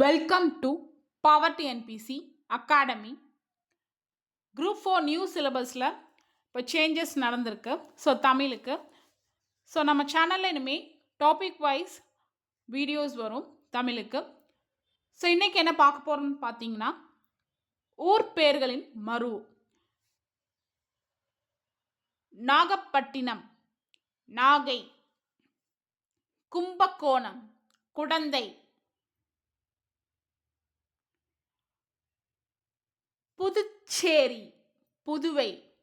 Welcome to power TNPSC academy group four new சிலபஸில் இப்போ changes நடந்திருக்கு. ஸோ தமிழுக்கு. ஸோ நம்ம சேனலில் இனிமேல் டாபிக் வைஸ் வீடியோஸ் வரும் தமிழுக்கு. ஸோ இன்றைக்கி என்ன பார்க்க போகிறோம்னு பார்த்தீங்கன்னா ஊர் பெயர்களின் மறு. நாகப்பட்டினம் நாகை கும்பகோணம் குடந்தை புதுச்சேரி புதுவை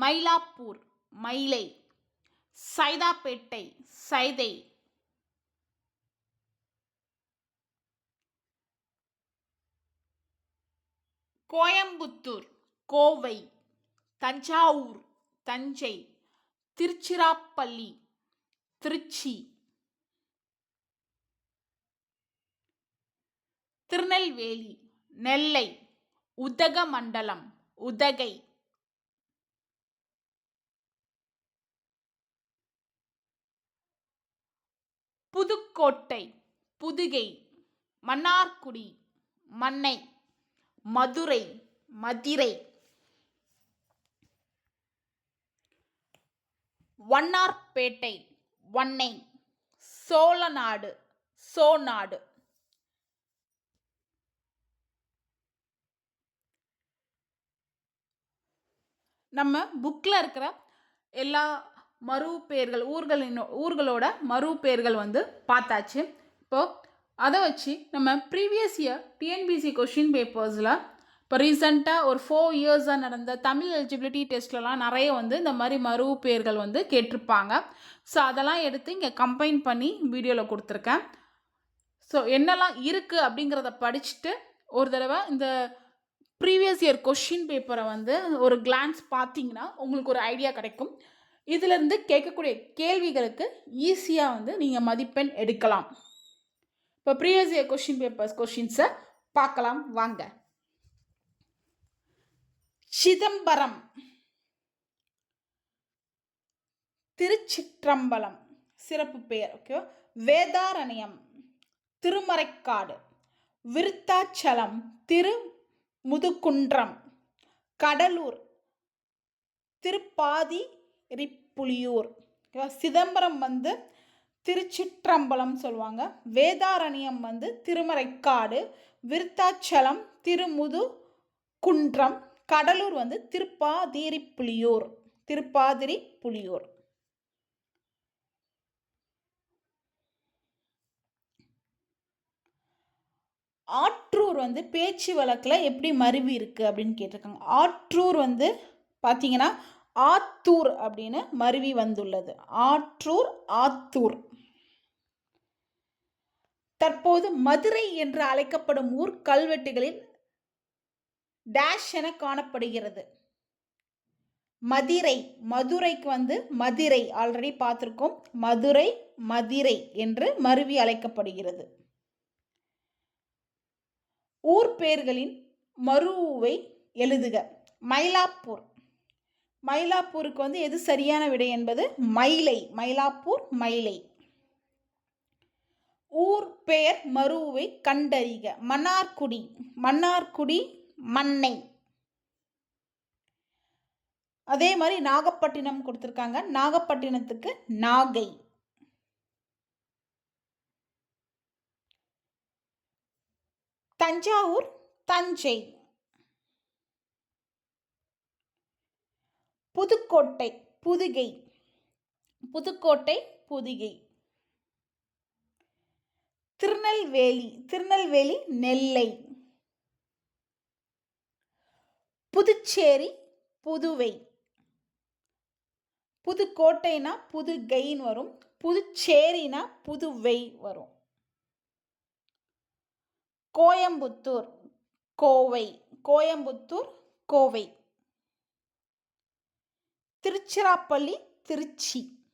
மயிலாப்பூர் மயிலை சைதாப்பேட்டை சைதை. கோயம்புத்தூர் கோவை தஞ்சாவூர் தஞ்சை திருச்சிராப்பள்ளி திருச்சி. திருநெல்வேலி நெல்லை. உதகமண்டலம் உதகை. புதுக்கோட்டை புதுகை. மன்னார்குடி மன்னை. மதுரை மதிரை. வண்ணார்பேட்டை வன்னை. சோழநாடு சோநாடு. நம்ம புக்கில் இருக்கிற எல்லா மறு பேர்கள் ஊர்களின் ஊர்களோட மறு பேர்கள் வந்து பார்த்தாச்சு. இப்போது அதை வச்சு நம்ம ப்ரீவியஸ் இயர் டிஎன்பிசி கொஷின் பேப்பர்ஸில் இப்போ ரீசண்டாக ஒரு ஃபோர் இயர்ஸாக நடந்த தமிழ் எலிஜிபிலிட்டி டெஸ்ட்லலாம் நிறைய வந்து இந்த மாதிரி மறு பேர்கள் வந்து கேட்டிருப்பாங்க. ஸோ அதெல்லாம் எடுத்து இங்கே கம்பைன் பண்ணி வீடியோவில் கொடுத்துருக்கேன். ஸோ என்னெல்லாம் இருக்குது அப்படிங்கிறத படிச்சுட்டு ஒரு தடவை இந்த ப்ரீவியஸ் இயர் கொஷின் பேப்பரை வந்து ஒரு கிளான்ஸ் பார்த்தீங்கன்னா உங்களுக்கு ஒரு ஐடியா கிடைக்கும். இதிலிருந்து கேட்கக்கூடிய கேள்விகளுக்கு ஈஸியாக வந்து நீங்கள் மதிப்பெண் எடுக்கலாம். இப்போ ப்ரீவியஸ் இயர் கொஷின் பேப்பர்ஸ் கொஷின்ஸை பார்க்கலாம். வாங்க. சிதம்பரம். திருச்சிற்றம்பலம். சிறப்பு பெயர் ஓகே வேதாரண்யம். திருமறைக்காடு. விருத்தாச்சலம். திரு முதுகுன்றம் கடலூர் திருப்பாதி ரிப்புலியூர் சிதம்பரம் வந்து திருச்சிற்றம்பலம் சொல்லுவாங்க. வேதாரண்யம் வந்து திருமறைக்காடு விருத்தாச்சலம் திருமுது குன்றம் கடலூர் வந்து திருப்பாதிரி புலியூர் திருப்பாதிரி புலியூர் ஆற்றூர் வந்து பேச்சு வழக்கில் எப்படி மருவி இருக்குது அப்படின்னு கேட்டிருக்காங்க. ஆற்றூர் வந்து பார்த்தீங்கன்னா ஆத்தூர் அப்படின்னு மருவி வந்துள்ளது. ஆற்றூர் ஆத்தூர். தற்போது மதுரை என்று அழைக்கப்படும் ஊர் கல்வெட்டுகளில் டேஷ் என காணப்படுகிறது. மதிரை மதுரைக்கு வந்து மதிரை ஆல்ரெடி பார்த்துருக்கோம். மதுரை மதிரை என்று மருவி அழைக்கப்படுகிறது. ஊர் பெயர்களின் மருவை எழுதுக. மயிலாப்பூர். மயிலாப்பூருக்கு வந்து எது சரியான விடை என்பது? மயிலை. மயிலாப்பூர் மயிலை. ஊர் பெயர் மருவை கண்டறிக. மன்னார்குடி. மன்னார்குடி மண்ணை. அதே மாதிரி நாகப்பட்டினம் கொடுத்துருக்காங்க. நாகப்பட்டினத்துக்கு நாகை. தஞ்சாவூர் தஞ்சை. புதுக்கோட்டை புதுகை. புதுக்கோட்டை புதுகை. திருநெல்வேலி திருநெல்வேலி நெல்லை. புதுச்சேரி புதுவை. புதுக்கோட்டைனா புதுகைன்னு வரும். புதுச்சேரினா புதுவை வரும். கோயம்புத்தூர் கோவை. கோயம்புத்தூர் கோவை. திருச்சிராப்பள்ளி திருச்சி.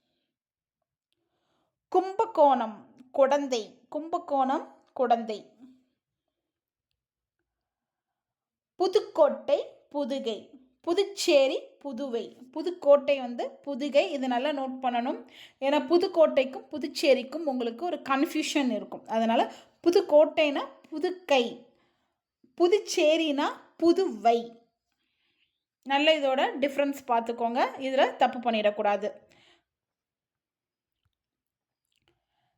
கும்பகோணம் குடந்தை. கும்பகோணம் குடந்தை. புதுக்கோட்டை புதுகை. புதுச்சேரி புதுவை. புதுக்கோட்டை வந்து புதுகை. இது நல்லா நோட் பண்ணணும். ஏன்னா புதுக்கோட்டைக்கும் புதுச்சேரிக்கும் உங்களுக்கு ஒரு கன்ஃபியூஷன் இருக்கும். அதனால் புதுக்கோட்டைனா புதுக்கை புதுச்சேரினா புதுவை. நல்ல இதோட டிஃப்ரென்ஸ் பார்த்துக்கோங்க. இதில் தப்பு பண்ணிடக்கூடாது.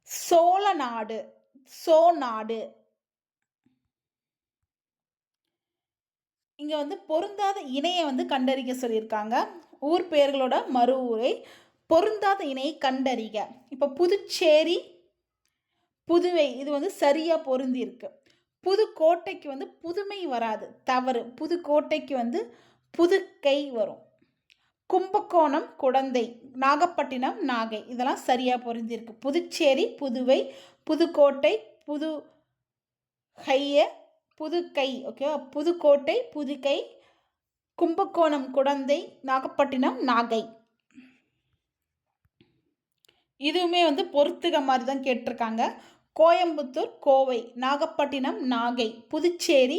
சோழ நாடு சோ நாடு இங்கே வந்து பொருந்தாத இணையை வந்து கண்டறிய சொல்லியிருக்காங்க. ஊர் பெயர்களோட மறு ஊரை பொருந்தாத இணையை கண்டறிக. இப்போ புதுச்சேரி புதுவை இது வந்து சரியாக பொருந்தி இருக்கு புதுக்கோட்டைக்கு வந்து புதுமை வராது தவறு. புதுக்கோட்டைக்கு வந்து புது கை வரும். கும்பகோணம் குழந்தை நாகப்பட்டினம் நாகை இதெல்லாம் சரியாக பொருந்திருக்கு புதுச்சேரி புதுவை புதுக்கோட்டை புது ஹைய புதுக்கை ஓகேவா புதுக்கோட்டை புதுக்கை கும்பகோணம் குடந்தை நாகப்பட்டினம் நாகை. இதுவுமே வந்து பொறுத்துக மாதிரி தான் கேட்டிருக்காங்க. கோயம்புத்தூர் கோவை நாகப்பட்டினம் நாகை புதுச்சேரி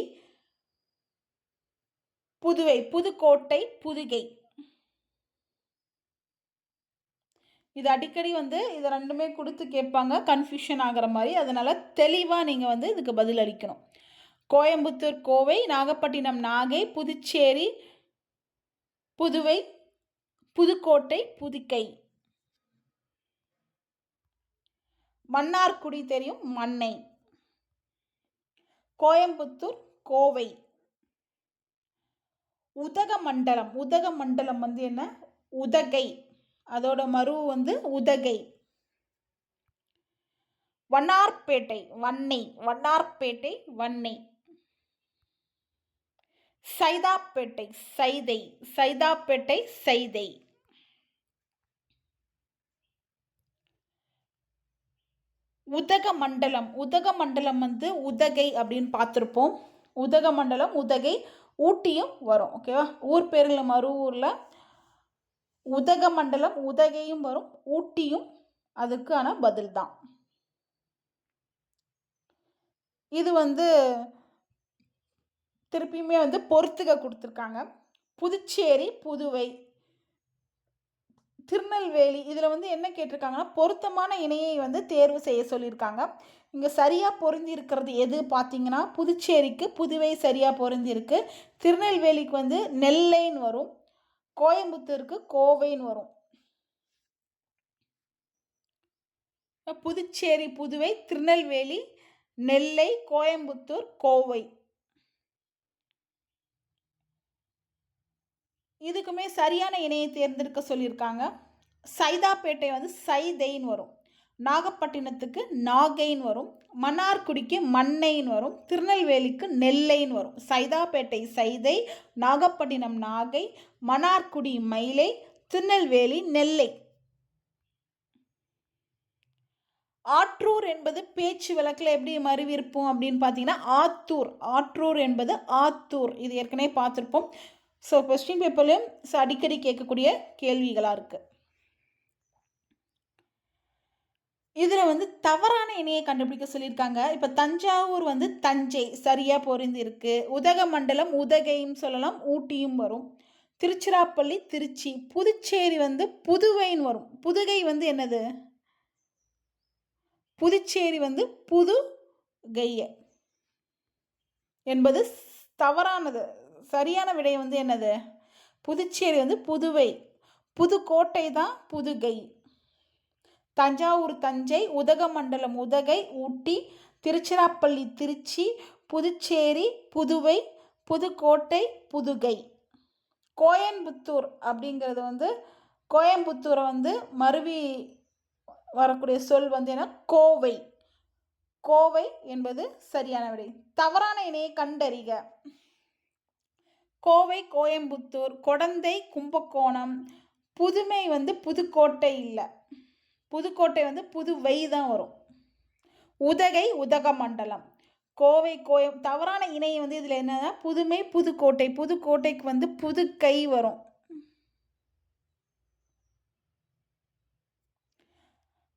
புதுவை புதுக்கோட்டை புதுகை இது அடிக்கடி வந்து இது ரெண்டுமே கொடுத்து கேட்பாங்க. கன்ஃபியூஷன் ஆகிற மாதிரி. அதனால் தெளிவாக நீங்கள் வந்து இதுக்கு பதில் அளிக்கணும் கோயம்புத்தூர் கோவை நாகப்பட்டினம் நாகை புதுச்சேரி புதுவை புதுக்கோட்டை புதுக்கை. மன்னார்குடி தெரியும் மண்ணை. கோயம்புத்தூர் கோவை. உதகமண்டலம். உதகமண்டலம் வந்து என்ன? உதகை. அதோட மரு வந்து உதகை. வண்ணார்பேட்டை வன்னை வண்ணார்பேட்டை வன்னை சைதாப்பேட்டை சைதை சைதாப்பேட்டை சைதை. உதகமண்டலம் உதகமண்டலம் வந்து உதகை அப்படின்னு பார்த்துருப்போம். உதகமண்டலம் உதகை ஊட்டியும் வரும் ஓகேவா ஊர் பேரில் மறு ஊரில் உதகமண்டலம் உதகையும் வரும் ஊட்டியும் அதுக்கான பதில் தான் இது வந்து திருப்பியுமே வந்து பொறுத்துக கொடுத்துருக்காங்க. புதுச்சேரி புதுவை திருநெல்வேலி இதில் வந்து என்ன கேட்டிருக்காங்கன்னா பொருத்தமான இணையை வந்து தேர்வு செய்ய சொல்லியிருக்காங்க. இங்கே சரியாக பொருந்தி இருக்கிறது எது பார்த்தீங்கன்னா புதுச்சேரிக்கு புதுவை சரியாக பொருந்திருக்கு திருநெல்வேலிக்கு வந்து நெல்லைன்னு வரும். கோயம்புத்தூருக்கு கோவைன்னு வரும். புதுச்சேரி புதுவை திருநெல்வேலி நெல்லை கோயம்புத்தூர் கோவை. இதுக்குமே சரியான இணையை தேர்ந்தெடுக்க சொல்லியிருக்காங்க. சைதாப்பேட்டை வந்து சைதைன்னு வரும். நாகப்பட்டினத்துக்கு நாகைன்னு வரும். மன்னார்குடிக்கு மண்ணைன்னு வரும். திருநெல்வேலிக்கு நெல்லைன்னு வரும். சைதாப்பேட்டை சைதை நாகப்பட்டினம் நாகை மன்னார்குடி மயிலை திருநெல்வேலி நெல்லை. ஆற்றூர் என்பது பேச்சு வழக்கில் எப்படி மறுவிருப்போம் அப்படின்னு பார்த்தீங்கன்னா ஆத்தூர். ஆற்றூர் என்பது ஆத்தூர். இது ஏற்கனவே பார்த்துருப்போம். ஸோ கொஸ்டின் பேப்பர்லையும் அடிக்கடி கேட்கக்கூடிய கேள்விகளாக இருக்குது இதில் வந்து தவறான இணையை கண்டுபிடிக்க சொல்லியிருக்காங்க. இப்போ தஞ்சாவூர் வந்து தஞ்சை சரியாக பொருந்தி உதக உதகமண்டலம் உதகையும் சொல்லலாம் ஊட்டியும் வரும். திருச்சிராப்பள்ளி திருச்சி புதுச்சேரி வந்து புதுவைன்னு வரும். புதுகை வந்து என்னது? புதுச்சேரி வந்து புது கைய என்பது தவறானது. சரியான விடை வந்து என்னது? புதுச்சேரி வந்து புதுவை. புதுக்கோட்டை தான் புதுகை. தஞ்சாவூர் தஞ்சை உதகமண்டலம் உதகை ஊட்டி திருச்சிராப்பள்ளி திருச்சி புதுச்சேரி புதுவை புதுக்கோட்டை புதுகை. கோயம்புத்தூர் அப்படிங்கிறது வந்து கோயம்புத்தூரை வந்து மருவி வரக்கூடிய சொல் வந்து என்ன? கோவை. கோவை என்பது சரியான விடை. தவறான இணையை கண்டறிக. கோவை கோயம்புத்தூர் கொடந்தை கும்பகோணம் புதுமை வந்து புதுக்கோட்டை இல்லை. புதுக்கோட்டை வந்து புதுவை தான் வரும். உதகை உதகமண்டலம். கோவை கோயம் தவறான இணை வந்து இதில் என்னன்னா புதுமை புதுக்கோட்டை. புதுக்கோட்டைக்கு வந்து புதுக்கை வரும்.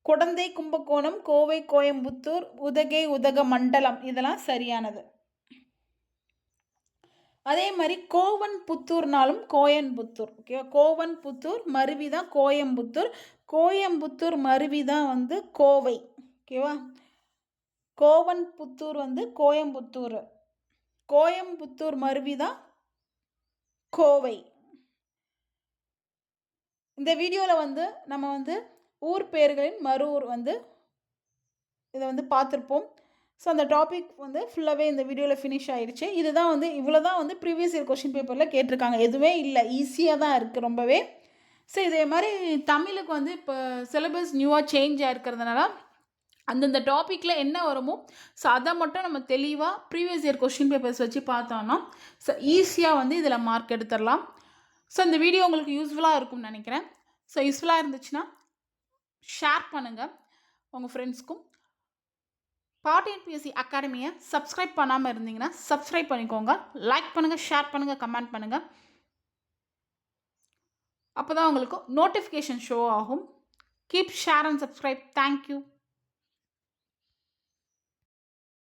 குடந்தை கும்பகோணம் கோவை கோயம்புத்தூர் உதகை உதக மண்டலம் இதெல்லாம் சரியானது. அதே மாதிரி கோவன் புத்தூர்னாலும் கோயம்புத்தூர் ஓகேவா கோவன் புத்தூர் மருவி தான் கோயம்புத்தூர். கோயம்புத்தூர் மருவி தான் வந்து கோவை ஓகேவா கோவன் புத்தூர் வந்து கோயம்புத்தூர். கோயம்புத்தூர் மருவி தான் கோவை. இந்த வீடியோவில் வந்து நம்ம வந்து ஊர் பேர்களின் மறு ஊர் வந்து இதை வந்து பார்த்துருப்போம். ஸோ அந்த டாபிக் வந்து ஃபுல்லாகவே இந்த வீடியோவில் ஃபினிஷ் ஆயிடுச்சு இதுதான் வந்து இவ்வளோ தான் வந்து ப்ரீவியஸ் இயர் கொஷின் பேப்பரில் கேட்டிருக்காங்க. எதுவுமே இல்லை. ஈஸியாக தான் இருக்குது ரொம்பவே. ஸோ இதே மாதிரி தமிழுக்கு வந்து இப்போ சிலபஸ் நியூவாக சேஞ்ச் ஆகிருக்கிறதுனால அந்தந்த டாப்பிக்கில் என்ன வருமோ ஸோ அதை மட்டும் நம்ம தெளிவாக ப்ரீவியஸ் இயர் கொஷின் பேப்பர்ஸ் வச்சு பார்த்தோன்னா ஸோ ஈஸியாக வந்து இதில் மார்க் எடுத்துடலாம். ஸோ இந்த வீடியோ உங்களுக்கு யூஸ்ஃபுல்லாக இருக்கும்னு நினைக்கிறேன். ஸோ யூஸ்ஃபுல்லாக இருந்துச்சுன்னா ஷேர் பண்ணுங்கள் உங்கள் ஃப்ரெண்ட்ஸ்க்கும் பாட்டிஎன்பிஎஸ்சி அகாடமியை சப்ஸ்கிரைப் பண்ணாமல் இருந்தீங்கன்னா சப்ஸ்கிரைப் பண்ணிக்கோங்க. லைக் பண்ணுங்கள் ஷேர் பண்ணுங்கள் கமெண்ட் பண்ணுங்கள் அப்போ தான் உங்களுக்கு நோட்டிஃபிகேஷன் ஷோ ஆகும். Keep share and subscribe thank you